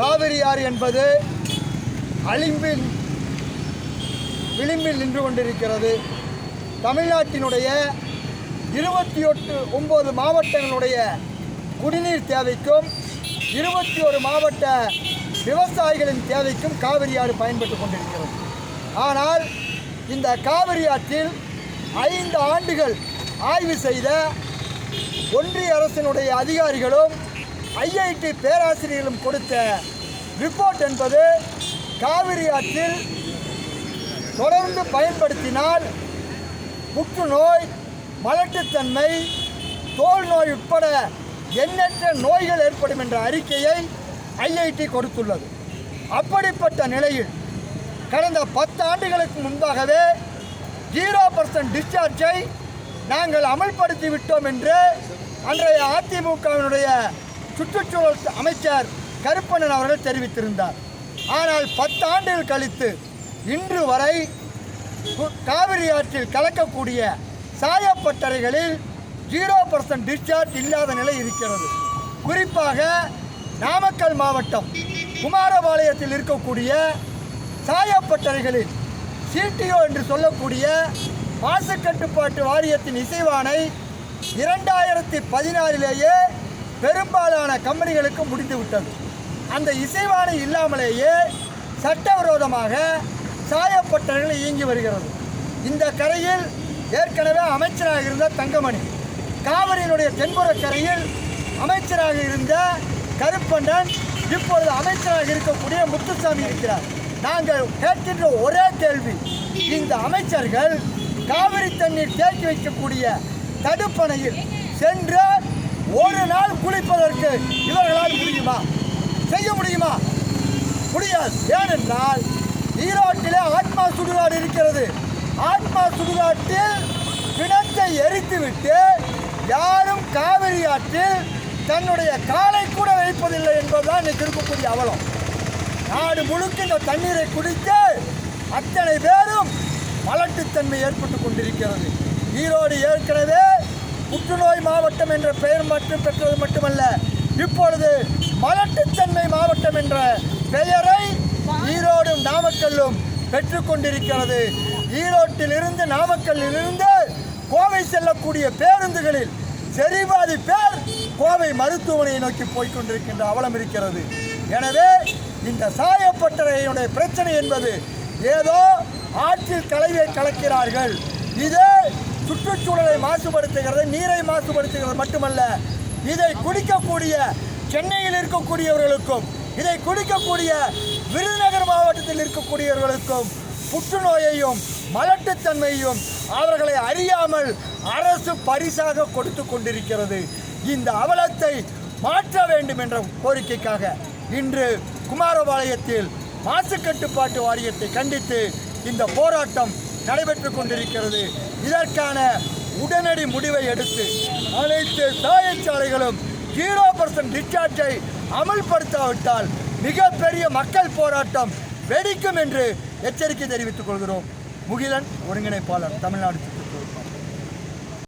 காவிரி ஆறு என்பது அழிம்பின் விளிம்பில் நின்று கொண்டிருக்கிறது. தமிழ்நாட்டினுடைய இருபத்தி எட்டு ஒம்பது மாவட்டங்களுடைய குடிநீர் தேவைக்கும் இருபத்தி ஒரு மாவட்ட விவசாயிகளின் தேவைக்கும் காவிரி ஆறு பயன்பட்டு கொண்டிருக்கிறது. ஆனால் இந்த காவிரி ஆற்றில் ஐந்து ஆண்டுகள் ஆய்வு செய்த ஒன்றிய அரசினுடைய அதிகாரிகளும் ஐஐடி பேராசிரியர்களும் கொடுத்த ரிப்போர்ட் என்பது காவிரி ஆற்றில் தொடர்ந்து பயன்படுத்தினால் புற்றுநோய் மலட்டுத்தன்மை தோல் நோய் உட்பட எண்ணற்ற நோய்கள் ஏற்படும் என்ற அறிக்கையை ஐஐடி கொடுத்துள்ளது. அப்படிப்பட்ட நிலையில் கடந்த பத்து ஆண்டுகளுக்கு முன்பாகவே ஜீரோ பர்சன்ட் டிஸ்சார்ஜை நாங்கள் அமல்படுத்தி விட்டோம் என்று அன்றைய அதிமுகவினுடைய சுற்றுச்சூழல் அமைச்சர் கருப்பண்ணன் அவர்கள் தெரிவித்திருந்தார். ஆனால் பத்து ஆண்டுகள் கழித்து இன்று வரை கு- காவிரி ஆற்றில் கலக்கக்கூடிய சாயப்பட்டறைகளில் ஜீரோ பர்சன்ட் டிஸ்சார்ஜ் இல்லாத நிலை இருக்கிறது. குறிப்பாக நாமக்கல் மாவட்டம் குமாரபாளையத்தில் இருக்கக்கூடிய சாயப்பட்டறைகளில் சிடிஓ என்று சொல்லக்கூடிய மாசு கட்டுப்பாட்டு வாரியத்தின் இசைவானை இரண்டாயிரத்தி பதினாறிலேயே பெரும்பாலான கம்பெனிகளுக்கு முடிந்துவிட்டது. அந்த இசைவாணி இல்லாமலேயே சட்டவிரோதமாக சாயப்பட்டறைகள் இயங்கி வருகிறது. இந்த கரையில் ஏற்கனவே அமைச்சராக இருந்த தங்கமணி காவிரியினுடைய தென்புற கரையில் அமைச்சராக இருந்த கருப்பண்ணன் இப்பொழுது அமைச்சராக இருக்கக்கூடிய முத்துசாமி இருக்கிறார். நாங்கள் கேட்கின்ற ஒரே கேள்வி இந்த அமைச்சர்கள் காவிரி தண்ணீர் தேக்கி வைக்கக்கூடிய தடுப்பணையில் சென்று ஒரு நாள் குளிப்பதற்கு இவர்களால் முடியுமா? செய்ய முடியுமா? முடியாது. ஏனென்றால் ஈரோட்டிலே ஆத்மா சுடுகாடு இருக்கிறது. ஆத்மா சுடுகாட்டில் பிணத்தை எரித்துவிட்டு யாரும் காவிரி ஆற்றில் தன்னுடைய காலை கூட வைப்பதில்லை என்பதுதான் இன்னைக்கு இருக்கக்கூடிய அவலம். நாடு முழுக்க இந்த தண்ணீரை குடித்து அத்தனை பேரும் மலட்டுத்தன்மை ஏற்பட்டு கொண்டிருக்கிறது. ஈரோடு ஏற்கனவே புற்றுநோய் மாவட்டம் என்ற பெயர் மட்டும் பெற்றது மட்டுமல்ல இப்பொழுது மலட்டுத்தன்மை மாவட்டம் என்ற பெயரை ஈரோடும் நாமக்கல்லும் பெற்றுக்கொண்டிருக்கிறது ஈரோட்டிலிருந்து நாமக்கல்லிலிருந்து கோவை செல்லக்கூடிய பேருந்துகளில் செறிவாதி பேர் கோவை மருத்துவமனையை நோக்கி போய்கொண்டிருக்கின்ற அவலம் இருக்கிறது. எனவே இந்த சாயப்பட்டறையினுடைய பிரச்சனை என்பது ஏதோ ஆற்றில் கலவையை கலக்கிறார்கள். இது சுற்றுச்சூழலை மாசுபடுத்துகிறது நீரை மாசுபடுத்துகிறது மட்டுமல்ல இதை குடிக்கக்கூடிய சென்னையில் இருக்கக்கூடியவர்களுக்கும் இதை குடிக்கக்கூடிய விருதுநகர் மாவட்டத்தில் இருக்கக்கூடியவர்களுக்கும் புற்றுநோயையும் மலட்டுத்தன்மையும் அவர்களை அறியாமல் அரசு பரிசாக கொடுத்து கொண்டிருக்கிறது. இந்த அவலத்தை மாற்ற வேண்டும் என்ற கோரிக்கைக்காக இன்று குமாரபாளையத்தில் மாசு கட்டுப்பாட்டு வாரியத்தை கண்டித்து இந்த போராட்டம் நடைபெற்று கொண்டிருக்கிறது. இதற்கான உடனடி முடிவை எடுத்து அனைத்து சாயச்சாலைகளும் ஜீரோ பர்சன்ட் டிஸ்சார்ஜை அமல்படுத்தாவிட்டால் மிகப்பெரிய மக்கள் போராட்டம் வெடிக்கும் என்று எச்சரிக்கை தெரிவித்துக் கொள்கிறோம். முகிலன் ஒருங்கிணைப்பாளர் தமிழ்நாடு